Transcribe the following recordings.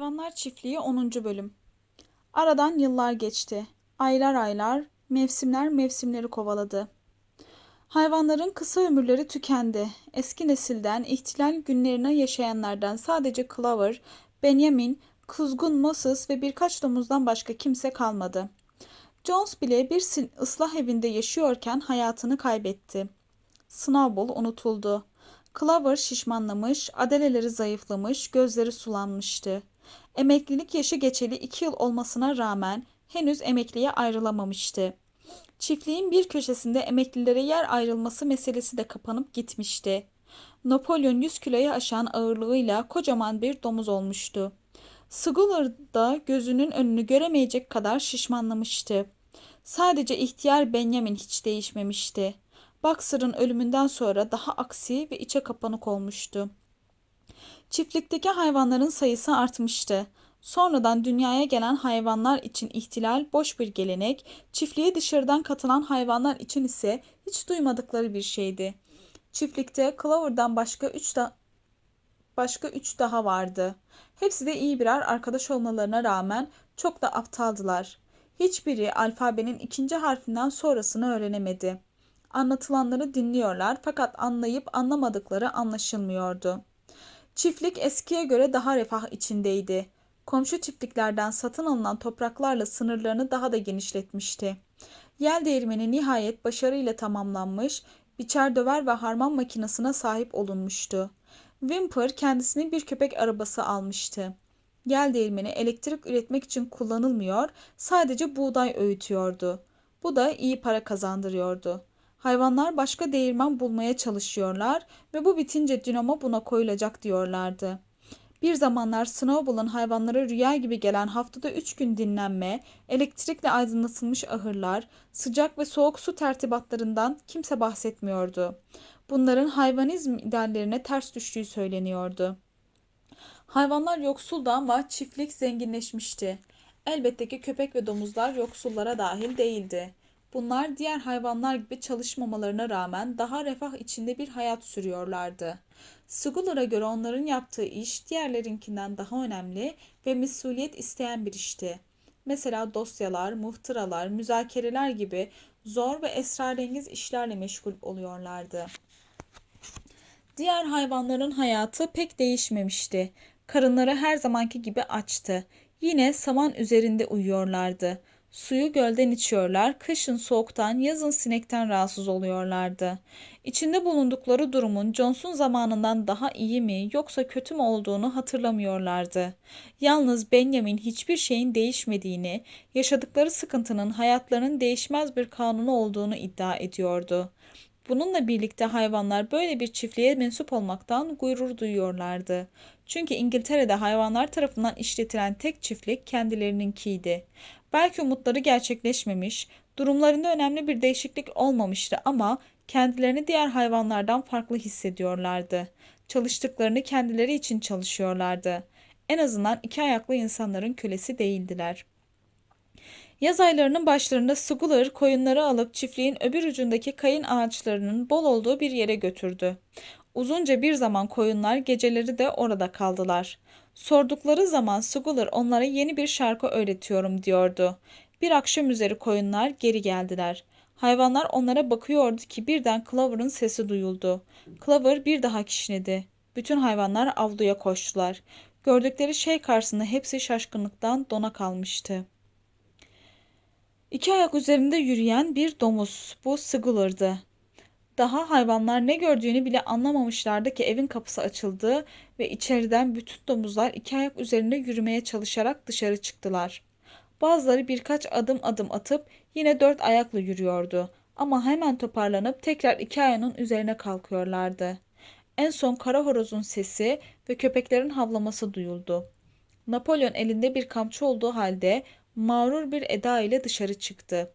Hayvanlar Çiftliği 10. Bölüm Aradan yıllar geçti. Aylar aylar, mevsimler mevsimleri kovaladı. Hayvanların kısa ömürleri tükendi. Eski nesilden, ihtilal günlerine yaşayanlardan sadece Clover, Benjamin, kuzgun Moses ve birkaç domuzdan başka kimse kalmadı. Jones bile bir ıslah evinde yaşıyorken hayatını kaybetti. Snowball unutuldu. Clover şişmanlamış, adeleleri zayıflamış, gözleri sulanmıştı. Emeklilik yaşı geçeli iki yıl olmasına rağmen henüz emekliye ayrılamamıştı. Çiftliğin bir köşesinde emeklilere yer ayrılması meselesi de kapanıp gitmişti. Napolyon 100 kiloyu aşan ağırlığıyla kocaman bir domuz olmuştu. Sguller da gözünün önünü göremeyecek kadar şişmanlamıştı. Sadece ihtiyar Benjamin hiç değişmemişti. Boxer'ın ölümünden sonra daha aksi ve içe kapanık olmuştu. Çiftlikteki hayvanların sayısı artmıştı. Sonradan dünyaya gelen hayvanlar için ihtilal boş bir gelenek, çiftliğe dışarıdan katılan hayvanlar için ise hiç duymadıkları bir şeydi. Çiftlikte Clover'dan başka üç da başka üç daha vardı. Hepsi de iyi birer arkadaş olmalarına rağmen çok da aptaldılar. Hiçbiri alfabenin ikinci harfinden sonrasını öğrenemedi. Anlatılanları dinliyorlar fakat anlayıp anlamadıkları anlaşılmıyordu. Çiftlik eskiye göre daha refah içindeydi. Komşu çiftliklerden satın alınan topraklarla sınırlarını daha da genişletmişti. Yel değirmeni nihayet başarıyla tamamlanmış, biçer döver ve harman makinesine sahip olunmuştu. Wimper kendisine bir köpek arabası almıştı. Yel değirmeni elektrik üretmek için kullanılmıyor, sadece buğday öğütüyordu. Bu da iyi para kazandırıyordu. Hayvanlar başka değirmen bulmaya çalışıyorlar ve bu bitince dinamo buna koyulacak diyorlardı. Bir zamanlar Snowball'ın hayvanlara rüya gibi gelen haftada üç gün dinlenme, elektrikle aydınlatılmış ahırlar, sıcak ve soğuk su tertibatlarından kimse bahsetmiyordu. Bunların hayvanizm ideallerine ters düştüğü söyleniyordu. Hayvanlar yoksuldu ama çiftlik zenginleşmişti. Elbette ki köpek ve domuzlar yoksullara dahil değildi. Bunlar diğer hayvanlar gibi çalışmamalarına rağmen daha refah içinde bir hayat sürüyorlardı. Sugullara göre onların yaptığı iş diğerlerinkinden daha önemli ve mesuliyet isteyen bir işti. Mesela dosyalar, muhtıralar, müzakereler gibi zor ve esrarengiz işlerle meşgul oluyorlardı. Diğer hayvanların hayatı pek değişmemişti. Karınları her zamanki gibi açtı. Yine saman üzerinde uyuyorlardı. Suyu gölden içiyorlar, kışın soğuktan, yazın sinekten rahatsız oluyorlardı. İçinde bulundukları durumun Johnson zamanından daha iyi mi yoksa kötü mü olduğunu hatırlamıyorlardı. Yalnız Benjamin hiçbir şeyin değişmediğini, yaşadıkları sıkıntının hayatlarının değişmez bir kanunu olduğunu iddia ediyordu. Bununla birlikte hayvanlar böyle bir çiftliğe mensup olmaktan gurur duyuyorlardı. Çünkü İngiltere'de hayvanlar tarafından işletilen tek çiftlik kendilerininkiydi. Belki umutları gerçekleşmemiş, durumlarında önemli bir değişiklik olmamıştı ama kendilerini diğer hayvanlardan farklı hissediyorlardı. Çalıştıklarını kendileri için çalışıyorlardı. En azından iki ayaklı insanların kölesi değildiler. Yaz aylarının başlarında Sugullar koyunları alıp çiftliğin öbür ucundaki kayın ağaçlarının bol olduğu bir yere götürdü. Uzunca bir zaman koyunlar geceleri de orada kaldılar. Sordukları zaman Sugullar onlara yeni bir şarkı öğretiyorum diyordu. Bir akşam üzeri koyunlar geri geldiler. Hayvanlar onlara bakıyordu ki birden Clover'ın sesi duyuldu. Clover bir daha kişnedi. Bütün hayvanlar avluya koştular. Gördükleri şey karşısında hepsi şaşkınlıktan dona kalmıştı. İki ayak üzerinde yürüyen bir domuz. Bu Sigular'dı. Daha hayvanlar ne gördüğünü bile anlamamışlardı ki evin kapısı açıldı ve içeriden bütün domuzlar iki ayak üzerinde yürümeye çalışarak dışarı çıktılar. Bazıları birkaç adım adım atıp yine dört ayakla yürüyordu ama hemen toparlanıp tekrar iki ayağının üzerine kalkıyorlardı. En son kara horozun sesi ve köpeklerin havlaması duyuldu. Napolyon elinde bir kamçı olduğu halde mağrur bir eda ile dışarı çıktı.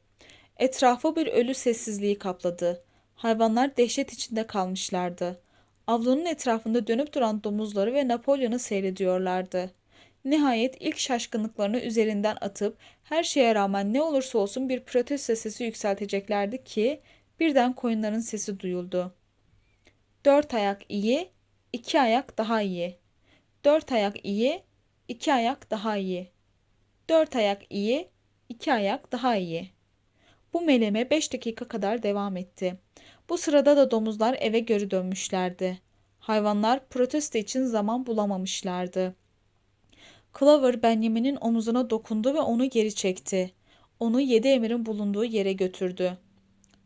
Etrafı bir ölü sessizliği kapladı. Hayvanlar dehşet içinde kalmışlardı. Avlunun etrafında dönüp duran domuzları ve Napolyon'u seyrediyorlardı. Nihayet ilk şaşkınlıklarını üzerinden atıp her şeye rağmen ne olursa olsun bir protesto sesi yükselteceklerdi ki birden koyunların sesi duyuldu. Dört ayak iyi, iki ayak daha iyi. Dört ayak iyi, iki ayak daha iyi. Dört ayak iyi, iki ayak daha iyi. Bu meleme beş dakika kadar devam etti. Bu sırada da domuzlar eve geri dönmüşlerdi. Hayvanlar protesto için zaman bulamamışlardı. Clover Benjamin'in omuzuna dokundu ve onu geri çekti. Onu yedi emirin bulunduğu yere götürdü.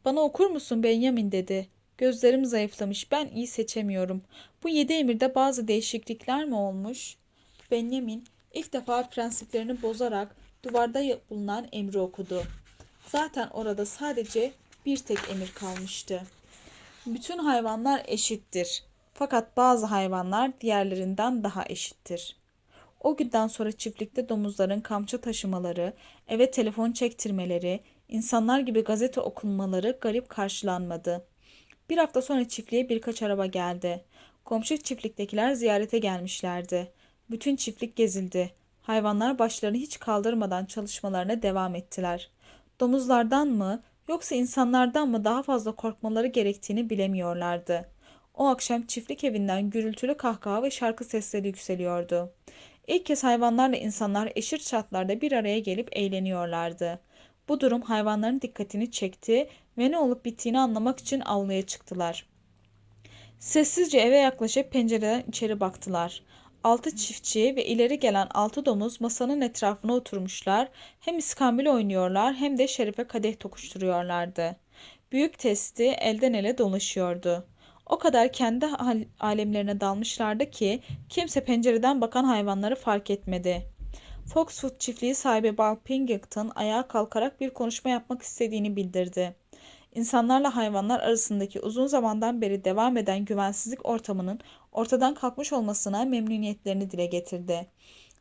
Bana okur musun Benjamin dedi. Gözlerim zayıflamış. Ben iyi seçemiyorum. Bu yedi emirde bazı değişiklikler mi olmuş? Benjamin ilk defa prensiplerini bozarak duvarda bulunan emri okudu. Zaten orada sadece bir tek emir kalmıştı. Bütün hayvanlar eşittir. Fakat bazı hayvanlar diğerlerinden daha eşittir. O günden sonra çiftlikte domuzların kamçı taşımaları, eve telefon çektirmeleri, insanlar gibi gazete okunmaları garip karşılanmadı. Bir hafta sonra çiftliğe birkaç araba geldi. Komşu çiftliktekiler ziyarete gelmişlerdi. Bütün çiftlik gezildi. Hayvanlar başlarını hiç kaldırmadan çalışmalarına devam ettiler. Domuzlardan mı yoksa insanlardan mı daha fazla korkmaları gerektiğini bilemiyorlardı. O akşam çiftlik evinden gürültülü kahkaha ve şarkı sesleri yükseliyordu. İlk kez hayvanlarla insanlar eşit şartlarda bir araya gelip eğleniyorlardı. Bu durum hayvanların dikkatini çekti ve ne olup bittiğini anlamak için avluya çıktılar. Sessizce eve yaklaşıp pencereden içeri baktılar. Altı çiftçi ve ileri gelen altı domuz masanın etrafına oturmuşlar. Hem iskambil oynuyorlar hem de şerife kadeh tokuşturuyorlardı. Büyük testi elden ele dolaşıyordu. O kadar kendi alemlerine dalmışlardı ki kimse pencereden bakan hayvanları fark etmedi. Foxwood çiftliği sahibi Bob Pingleton ayağa kalkarak bir konuşma yapmak istediğini bildirdi. İnsanlarla hayvanlar arasındaki uzun zamandan beri devam eden güvensizlik ortamının ortadan kalkmış olmasına memnuniyetlerini dile getirdi.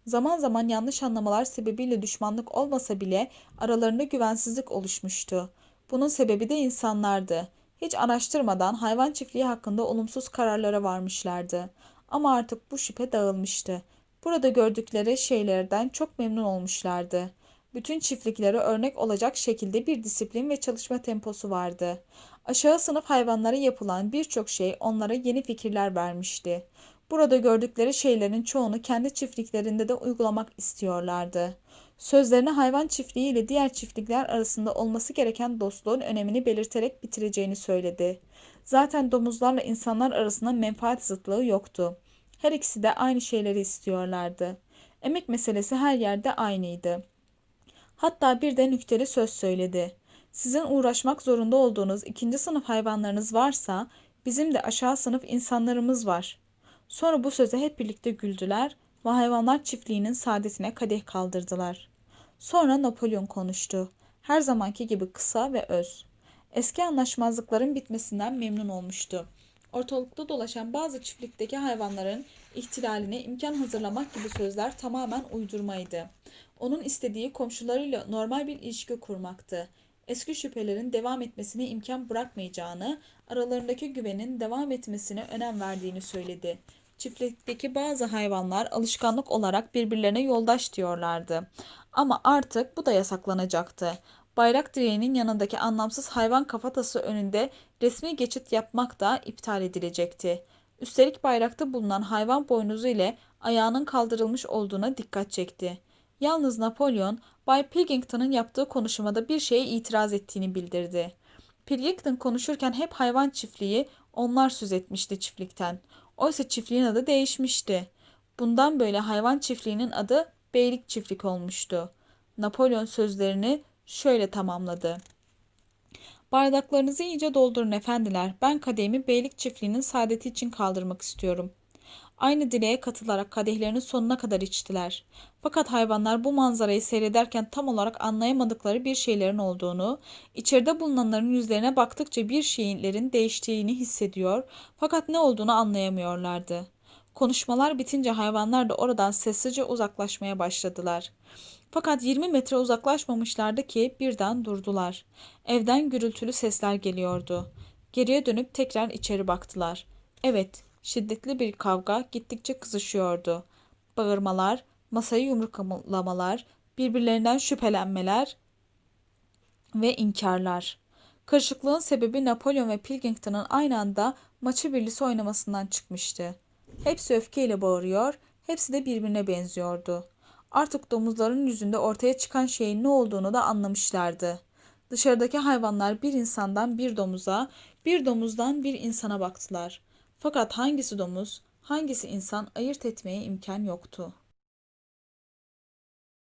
Zaman zaman yanlış anlamalar sebebiyle düşmanlık olmasa bile aralarında güvensizlik oluşmuştu. Bunun sebebi de insanlardı. Hiç araştırmadan hayvan çiftliği hakkında olumsuz kararlara varmışlardı. Ama artık bu şüphe dağılmıştı. Burada gördükleri şeylerden çok memnun olmuşlardı. Bütün çiftliklere örnek olacak şekilde bir disiplin ve çalışma temposu vardı. Aşağı sınıf hayvanlara yapılan birçok şey onlara yeni fikirler vermişti. Burada gördükleri şeylerin çoğunu kendi çiftliklerinde de uygulamak istiyorlardı. Sözlerini hayvan çiftliği ile diğer çiftlikler arasında olması gereken dostluğun önemini belirterek bitireceğini söyledi. Zaten domuzlarla insanlar arasında menfaat zıtlığı yoktu. Her ikisi de aynı şeyleri istiyorlardı. Emek meselesi her yerde aynıydı. Hatta bir de nükteli söz söyledi. Sizin uğraşmak zorunda olduğunuz ikinci sınıf hayvanlarınız varsa bizim de aşağı sınıf insanlarımız var. Sonra bu söze hep birlikte güldüler ve hayvanlar çiftliğinin saadetine kadeh kaldırdılar. Sonra Napolyon konuştu. Her zamanki gibi kısa ve öz. Eski anlaşmazlıkların bitmesinden memnun olmuştu. Ortalıkta dolaşan bazı çiftlikteki hayvanların ihtilaline imkan hazırlamak gibi sözler tamamen uydurmaydı. Onun istediği komşularıyla normal bir ilişki kurmaktı. Eski şüphelerin devam etmesine imkan bırakmayacağını, aralarındaki güvenin devam etmesine önem verdiğini söyledi. Çiftlikteki bazı hayvanlar alışkanlık olarak birbirlerine yoldaş diyorlardı. Ama artık bu da yasaklanacaktı. Bayrak direğinin yanındaki anlamsız hayvan kafatası önünde resmi geçit yapmak da iptal edilecekti. Üstelik bayrakta bulunan hayvan boynuzu ile ayağının kaldırılmış olduğuna dikkat çekti. Yalnız Napolyon, Bay Pilkington'ın yaptığı konuşmada bir şeye itiraz ettiğini bildirdi. Pilkington konuşurken hep hayvan çiftliği, onlar söz etmişti çiftlikten. Oysa çiftliğin adı değişmişti. Bundan böyle hayvan çiftliğinin adı Beylik Çiftlik olmuştu. Napolyon sözlerini şöyle tamamladı. Bardaklarınızı iyice doldurun efendiler. Ben kadehimi beylik çiftliğinin saadeti için kaldırmak istiyorum. Aynı dileğe katılarak kadehlerinin sonuna kadar içtiler. Fakat hayvanlar bu manzarayı seyrederken tam olarak anlayamadıkları bir şeylerin olduğunu, içeride bulunanların yüzlerine baktıkça bir şeylerin değiştiğini hissediyor fakat ne olduğunu anlayamıyorlardı. Konuşmalar bitince hayvanlar da oradan sessizce uzaklaşmaya başladılar. Fakat 20 metre uzaklaşmamışlardı ki birden durdular. Evden gürültülü sesler geliyordu. Geriye dönüp tekrar içeri baktılar. Evet, şiddetli bir kavga gittikçe kızışıyordu. Bağırmalar, masayı yumruklamalar, birbirlerinden şüphelenmeler ve inkarlar. Karışıklığın sebebi Napolyon ve Pilkington'ın aynı anda maçı birlisi oynamasından çıkmıştı. Hepsi öfkeyle bağırıyor, Hepsi de birbirine benziyordu. Artık domuzların yüzünde ortaya çıkan şeyin ne olduğunu da anlamışlardı. Dışarıdaki hayvanlar bir insandan bir domuza, bir domuzdan bir insana baktılar. Fakat hangisi domuz, hangisi insan ayırt etmeye imkan yoktu.